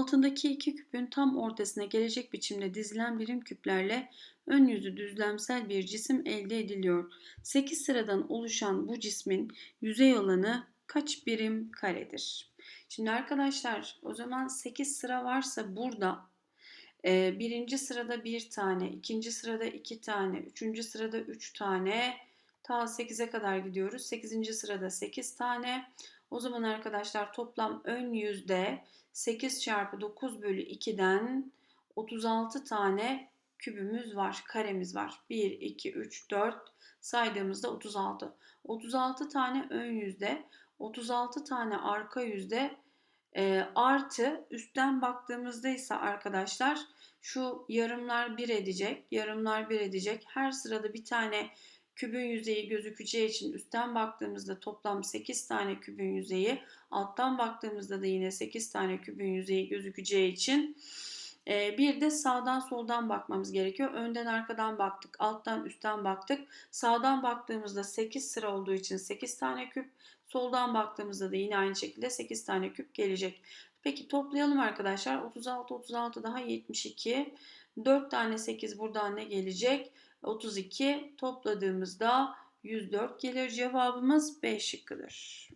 Altındaki iki küpün tam ortasına gelecek biçimde dizilen birim küplerle ön yüzü düzlemsel bir cisim elde ediliyor. 8 sıradan oluşan bu cismin yüzey alanı kaç birim karedir? Şimdi arkadaşlar o zaman 8 sıra varsa burada e, birinci sırada bir tane, ikinci sırada iki tane, üçüncü sırada üç tane, ta 8'e kadar gidiyoruz. 8. sırada 8 tane. O zaman arkadaşlar toplam ön yüzde 8 çarpı 9 bölü 2'den 36 tane kübümüz var, karemiz var. 1, 2, 3, 4 saydığımızda 36. 36 tane ön yüzde, 36 tane arka yüzde e, artı üstten baktığımızda ise arkadaşlar şu yarımlar 1 edecek, yarımlar 1 edecek. Her sırada bir tane kübün yüzeyi gözükeceği için üstten baktığımızda toplam 8 tane kübün yüzeyi, alttan baktığımızda da yine 8 tane kübün yüzeyi gözükeceği için e, bir de sağdan soldan bakmamız gerekiyor. Önden arkadan baktık, alttan üstten baktık. Sağdan baktığımızda 8 sıra olduğu için 8 tane küp, soldan baktığımızda da yine aynı şekilde 8 tane küp gelecek. Peki toplayalım arkadaşlar. 36, 36 daha 72. 4 tane 8 buradan ne gelecek? 32 topladığımızda 104 gelir. Cevabımız B şıkkıdır.